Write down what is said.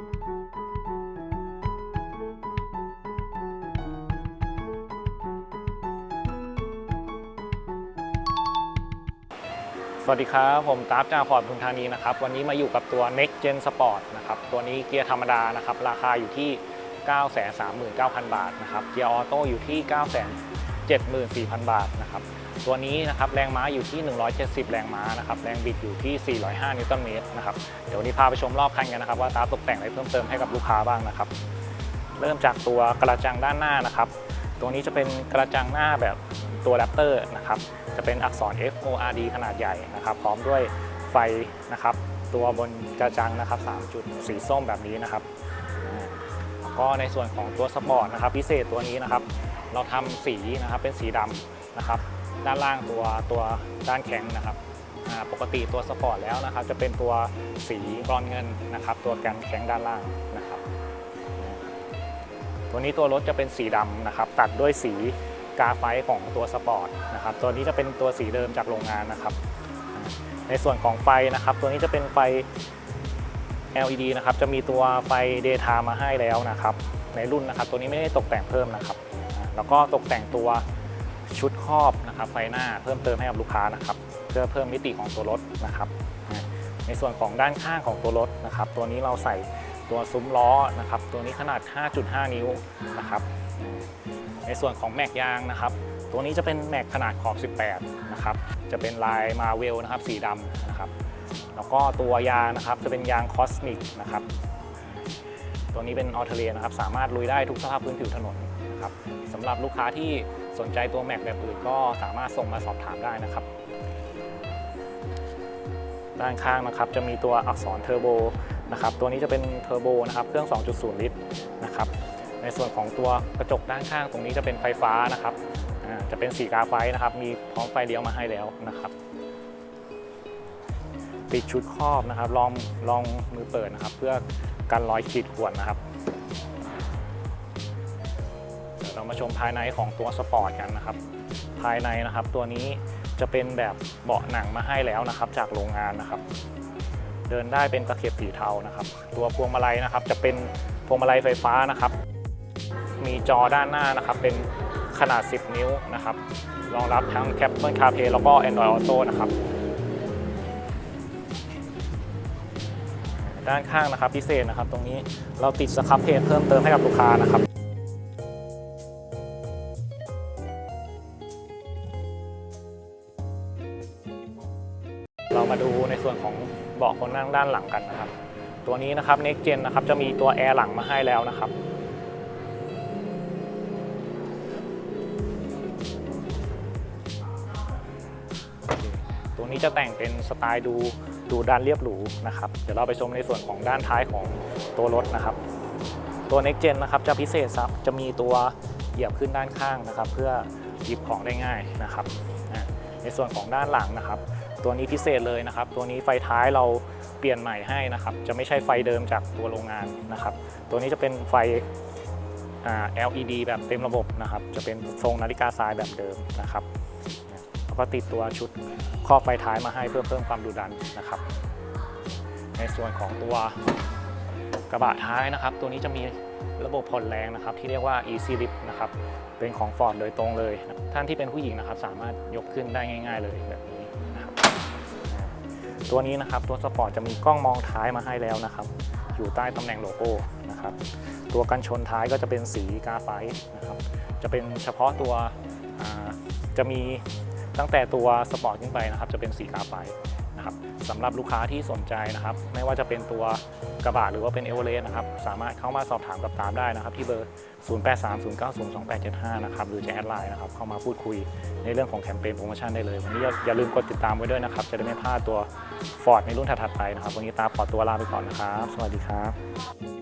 สวัสดีครับผมตาฟจากฟอร์ดพุนธานีนะครับวันนี้มาอยู่กับตัว Next Gen Sport นะครับตัวนี้เกียร์ธรรมดานะครับราคาอยู่ที่ 939,000 บาทนะครับเกียร์ออโต้อยู่ที่ 974,000 บาทนะครับ ตัวนี้นะครับแรงม้าอยู่ที่ 170 แรงม้านะครับแรงบิดอยู่ที่ 405 นิวตันเมตรนะครับเดี๋ยววันนี้พาไปชมรอบคันกันนะครับ ว่าตาตกแต่งอะไรเพิ่มเติมให้กับลูกค้าบ้างนะครับ เริ่มจากตัวกระจังด้านหน้านะครับ ตัวนี้จะเป็นกระจังหน้าแบบตัวแรปเตอร์นะครับจะเป็นอักษร F O R D ขนาดใหญ่นะครับ พร้อมด้วยไฟนะครับ ตัวบนกระจังนะครับ3จุดสีส้มแบบนี้นะครับแล้วก็ในส่วนของตัวสปอร์ตนะครับ พิเศษตัวนี้นะครับ เราทำสีนะครับเป็นสีดำนะครับ ด้านล่างตัวตัวด้านแข็งนะครับปกติตัวสปอร์ตแล้วนะครับ จะเป็นตัวสีบรอนเงินนะครับ ตัวกันแข็งด้านล่างนะครับ ตัวนี้ตัวรถจะเป็นสีดำนะครับ ตัดด้วยสีกาไฟของตัวสปอร์ตนะครับ ตัวนี้จะเป็นตัวสีเดิมจากโรงงานนะครับ ในส่วนของไฟนะครับ ตัวนี้จะเป็นไฟ LED นะครับ จะมีตัวไฟ daytime มาให้แล้วนะครับ ในรุ่นนะครับ ตัวนี้ไม่ได้ตกแต่งเพิ่มนะครับ แล้วก็ตกแต่งตัว ชุดครอบนะครับไฟหน้าเพิ่มเติมให้กับลูกค้านะครับ เพื่อเพิ่มมิติของตัวรถนะครับ ในส่วนของด้านข้างของตัวรถนะครับ ตัวนี้เราใส่ตัวซุ้มล้อนะครับ ตัวนี้ขนาด 5.5 นิ้วนะครับ ในส่วนของแม็กยางนะครับ ตัวนี้จะเป็นแม็กขนาดขอบ 18 นะครับ จะเป็นลายมาเวลนะครับ สีดำนะครับ แล้วก็ตัวยางนะครับจะเป็นยางคอสมิกนะครับ ตัวนี้เป็นออเทเลนะครับ สามารถลุยได้ทุกสภาพพื้นผิวถนนนะครับสำหรับลูกค้าที่ สนใจตัวแม็กแบบอื่นก็สามารถส่งมาสอบถามได้นะครับ ด้านข้างนะครับจะมีตัวอักษรเทอร์โบนะครับตัวนี้จะเป็นเทอร์โบนะครับเครื่อง 2.0 ลิตรนะครับในส่วนของตัวกระจกด้านข้างตรงนี้จะเป็นไฟฟ้านะครับจะเป็นสีกาไฟนะครับ มีพร้อมไฟเลี้ยวมาให้แล้วนะครับติดชุดครอบนะครับลองลองมือเปิดนะครับ เพื่อกันรอยขีดข่วนนะครับ มาชมภายในของตัวสปอร์ตกันนะครับ ภายในนะครับตัวนี้จะเป็นแบบเบาะหนังมาให้แล้วนะครับ จากโรงงานนะครับ เดินได้เป็นตะเข็บสีเทานะครับ ตัวพวงมาลัยนะครับ จะเป็นพวงมาลัยไฟฟ้านะครับ มีจอด้านหน้านะครับ เป็นขนาด 10 นิ้วนะครับ รองรับทั้ง Apple CarPlay แล้วก็ Android Auto นะครับด้านข้างนะครับพิเศษนะครับ ตรงนี้เราติดสครับเพจเพิ่มเติมให้กับลูกค้านะครับ มาดูในส่วนของเบาะคนนั่งด้านหลังกันนะครับ ตัวนี้นะครับ Next Gen นะครับจะมีตัวแอร์หลังมาให้แล้วนะครับตัวนี้จะแต่งเป็นสไตล์ดูดูด้านเรียบหรูนะครับ เดี๋ยวเราไปชมในส่วนของด้านท้ายของตัวรถนะครับ ตัว Next Gen นะครับจะพิเศษครับจะมีตัวเหยียบขึ้นด้านข้างนะครับ เพื่อหยิบของได้ง่ายนะครับ ในส่วนของด้านหลังนะครับ ตัวนี้พิเศษเลยนะครับ ตัวนี้ไฟท้ายเราเปลี่ยนใหม่ให้นะครับ จะไม่ใช่ไฟเดิมจากตัวโรงงานนะครับ ตัวนี้จะเป็นไฟ LED แบบเต็มระบบนะครับ จะเป็นทรงนาฬิกาทรายแบบเดิมนะครับแล้วก็ติดตัวชุดครอบไฟท้ายมาให้เพื่อเพิ่มความดุดันนะครับ ในส่วนของตัวกระบะท้ายนะครับ ตัวนี้จะมีระบบผ่อนแรงนะครับ ที่เรียกว่า Easy Lift นะครับ เป็นของ Ford โดยตรงเลย ท่านที่เป็นผู้หญิงนะครับ สามารถยกขึ้นได้ง่าย ๆ เลยแบบนี้ ตัวนี้นะครับตัวสปอร์ตจะมีกล้องมองท้ายมาให้แล้วนะครับ อยู่ใต้ตำแหน่งโลโก้นะครับ ตัวกันชนท้ายก็จะเป็นสีกาไฟนะครับ จะเป็นเฉพาะตัวจะมีตั้งแต่ตัวสปอร์ตขึ้นไปนะครับ จะเป็นสีกาไฟ นะครับสำหรับลูกค้าที่สนใจนะครับ ไม่ว่าจะเป็นตัวกระบะหรือว่าเป็นเอเวอเรสต์นะครับ สามารถเข้ามาสอบถามกับตามได้นะครับ ที่เบอร์ 0830902875 นะครับ หรือจะแอดไลน์นะครับ เข้ามาพูดคุยในเรื่องของแคมเปญโปรโมชั่นได้เลย วันนี้อย่าลืมกดติดตามไว้ด้วยนะครับ จะได้ไม่พลาดตัว Ford ในรุ่นถัดๆไปนะครับ วันนี้ตาขอตัวลาไปก่อนนะครับ สวัสดีครับ